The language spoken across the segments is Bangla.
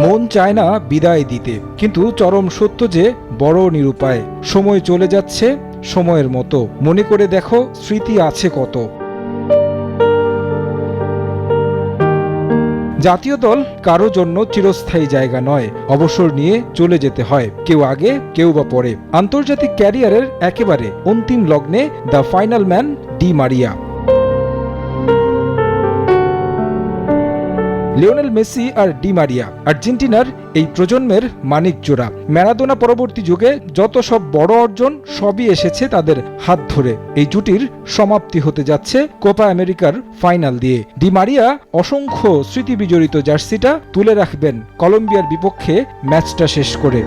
মন চায় না বিদায় দিতে, কিন্তু চরম সত্য যে বড় নিরুপায়। সময় চলে যাচ্ছে সময়ের মতো। মনে করে দেখো স্মৃতি আছে কত। জাতীয় দল কারও জন্য চিরস্থায়ী জায়গা নয়, অবসর নিয়ে চলে যেতে হয়, কেউ আগে, কেউ বা পরে। আন্তর্জাতিক ক্যারিয়ারের একেবারে অন্তিম লগ্নে the final man Di Maria. Lionel Messi R Di Maria. আর্জেন্টিনার এই প্রজন্মের মানিক জোড়া। ম্যারাদোনা পরবর্তী যুগে যত সব বড় অর্জন, সবই এসেছে তাদের হাত ধরে। এই জুটির সমাপ্তি হতে যাচ্ছে কোপা আমেরিকার ফাইনাল দিয়ে। ডি মারিয়া অসংখ্য স্মৃতি বিজড়িত জার্সিটা তুলে রাখবেন কলম্বিয়ার বিপক্ষে ম্যাচটা শেষ করে।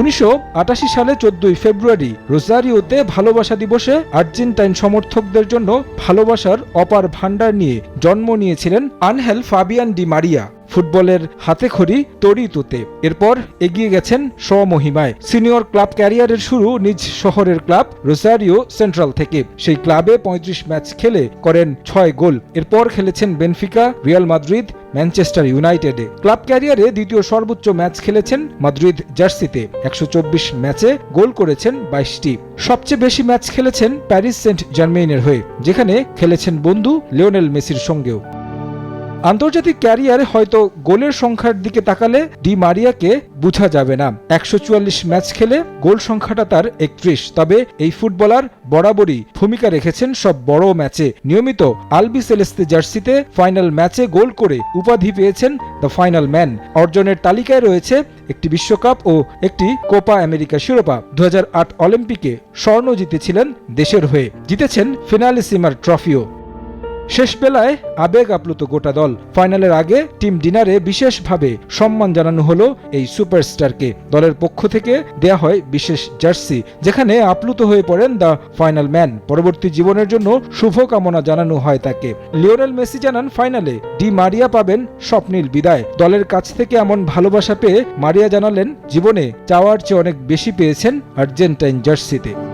উনিশশো আটাশি সালে চোদ্দই ফেব্রুয়ারি রোজারিওতে ভালোবাসা দিবসে আর্জেন্টাইন সমর্থকদের জন্য ভালোবাসার অপার ভাণ্ডার নিয়ে জন্ম নিয়েছিলেন আনহেল ফাবিয়ান ডি মারিয়া। ফুটবলের হাতে খড়ি তরিতুতে এরপর এগিয়ে গেছেন স্বমহিমায়। সিনিয়র ক্লাব ক্যারিয়ারের শুরু নিজ শহরের ক্লাব রোজারিও সেন্ট্রাল থেকে। সেই ক্লাবে ৩৫ ম্যাচ খেলে করেন ছয় গোল। এরপর খেলেছেন বেনফিকা, রিয়াল মাদ্রিদ, ম্যানচেস্টার ইউনাইটেডে। ক্লাব ক্যারিয়ারে দ্বিতীয় সর্বোচ্চ ম্যাচ খেলেছেন মাদ্রিদ জার্সিতে। একশো চব্বিশ ম্যাচে গোল করেছেন বাইশটি। সবচেয়ে বেশি ম্যাচ খেলেছেন প্যারিস সেন্ট জার্মেইনের হয়ে, যেখানে খেলেছেন বন্ধু লিওনেল মেসির সঙ্গেও। আন্তর্জাতিক ক্যারিয়ারে হয়তো গোলের সংখ্যার দিকে তাকালে ডি মারিয়াকে বোঝা যাবে না। একশো চুয়াল্লিশ ম্যাচ খেলে গোল সংখ্যাটা তার একত্রিশ, তবে এই ফুটবলার বরাবরই ভূমিকা রেখেছেন সব বড় ম্যাচে। নিয়মিত আলবি সেলেস্তে জার্সিতে ফাইনাল ম্যাচে গোল করে উপাধি পেয়েছেন দ্য ফাইনাল ম্যান। অর্জনের তালিকায় রয়েছে একটি বিশ্বকাপ ও একটি কোপা আমেরিকা শিরোপা। দু হাজার আট অলিম্পিকে স্বর্ণ জিতেছিলেন দেশের হয়ে। জিতেছেন ফিনালিসিমার ট্রফিও। শেষ বেলায় আবেগ আপ্লুত গোটা দল। ফাইনালের আগে টিম ডিনারে বিশেষভাবে সম্মান জানানো হলো এই সুপারস্টারকে। দলের পক্ষ থেকে দেয়া হয় বিশেষ জার্সি, যেখানে আপ্লুত হয়ে পড়েন দ্য ফাইনাল ম্যান। পরবর্তী জীবনের জন্য শুভকামনা জানানো হয় তাকে। লিওনেল মেসি জানান, ফাইনালে ডি মারিয়া পাবেন স্বপ্নীল বিদায়। দলের কাছ থেকে এমন ভালোবাসা পেয়ে মারিয়া জানালেন, জীবনে চাওয়ার চেয়ে অনেক বেশি পেয়েছেন আর্জেন্টাইন জার্সিতে।